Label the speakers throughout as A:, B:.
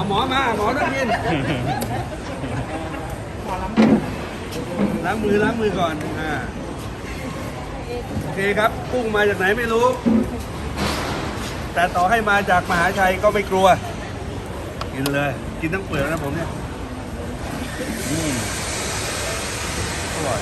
A: เอาหมอมาหมอต้องกินล้างมือล้างมือก่อนอ่าโอเคครับกุ้งมาจากไหนไม่รู้ แต่ต่อให้มาจากมหาชัยก็ไม่กลัว กินเลย กินทั้งเปลือกนะผมเนี่ย อืมอร่อย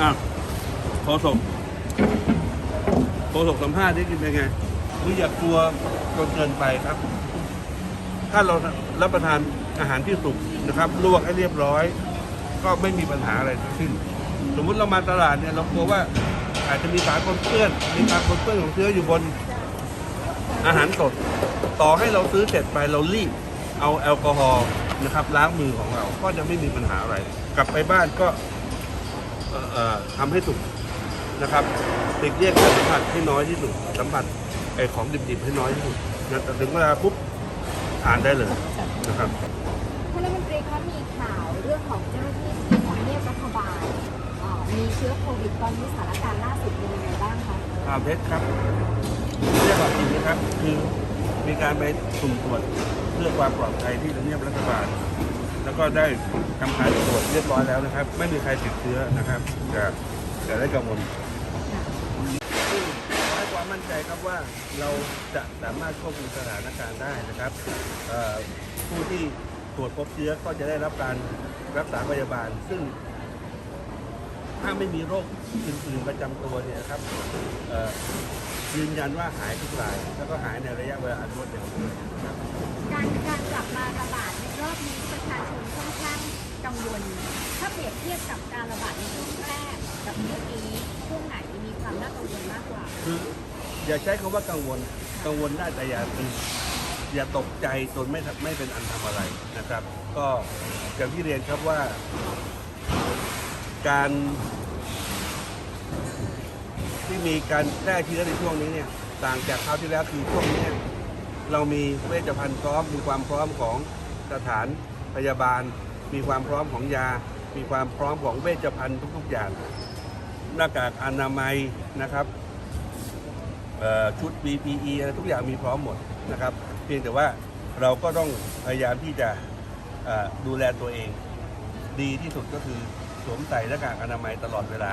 A: อะโฆษกโฆษกสัมภาษณ์นี่กินเป็นไงคืออย่ากลัวจนเกินไปครับ ถ้าเรารับประทานอาหารที่สุกนะครับ ลวกให้เรียบร้อย ก็ไม่มีปัญหาอะไรทั้งสิ้น สมมุติเรามาตลาดเนี่ย เรากลัวว่าอาจจะมีสารปนเปื้อน มีสารปนเปื้อนของเชื้ออยู่บนอาหารสด ต่อให้เราซื้อเสร็จไปเรารีบเอาแอลกอฮอล์ นะครับล้างมือของเราก็จะไม่มีปัญหาอะไร กลับไปบ้านก็เอ่อเอ่อทำให้สุกนะครับหลีกเลี่ยงการสัมผัสให้น้อยที่สุดสัมผัสไอ้ของดิบๆให้น้อยที่สุดนะแต่ถึงเวลาปุ๊บทานได้เลยนะครับ
B: ท่านรัฐมนตรีคะมีข่าวเรื่องของเจ้าหน้าที่ที่ทำเนียบรัฐบาลเอ่อมีเชื้อโควิดตอนนี้สถานการณ์ล่าสุดเป็นยังไงบ้างคะ
A: ความเท็จครับเรียกว่าจริงนะครับคือมีการไปสุ่มตรวจเพื่อความปลอดภัยที่ทำเนียบรัฐบาล แล้วก็ได้ทำการตรวจเรียบร้อยแล้วนะครับ ไม่มีใครติดเชื้อนะครับจะจะได้กังวลให้ความมั่นใจครับว่าเราจะสามารถควบคุมสถานการณ์ได้นะครับเอ่อผู้ที่ตรวจพบเชื้อก็จะได้รับการรักษาพยาบาล ซึ่ง ถ้าไม่มีโรคอื่นๆประจำตัวเนี่ยนะครับเอ่อยืนยันว่าหายทุกราย แล้วก็หายในระยะเวลาอันรวดเร็ว
B: ถ้าเปรียบเทียบกับการระบาดในช่วงแรกกับช่วงนี้ช่วงไหนมีความน่ากังวลมากกว่า
A: คืออย่าใช้คำว่ากังวล กังวลได้แต่อย่าตื่นอย่าตกใจจนไม่ทำไม่เป็นอันทำอะไรนะครับ ก็อย่างที่เรียนครับว่า การ ที่มีการแพร่เชื้อในช่วงนี้เนี่ยต่างจากคราวที่แล้วคือช่วงนี้เนี่ยเรามีเวชภัณฑ์พร้อมมีความพร้อมของสถานพยาบาล มีความพร้อมของยา มีความพร้อมของเวชภัณฑ์ทุกๆอย่าง หน้ากากอนามัยนะครับชุด PPE ทุกอย่างมีพร้อมหมดนะครับ เพียงแต่ว่าเราก็ต้องพยายามที่จะดูแลตัวเอง ดีที่สุดก็คือสวมใส่หน้ากากอนามัยตลอดเวลา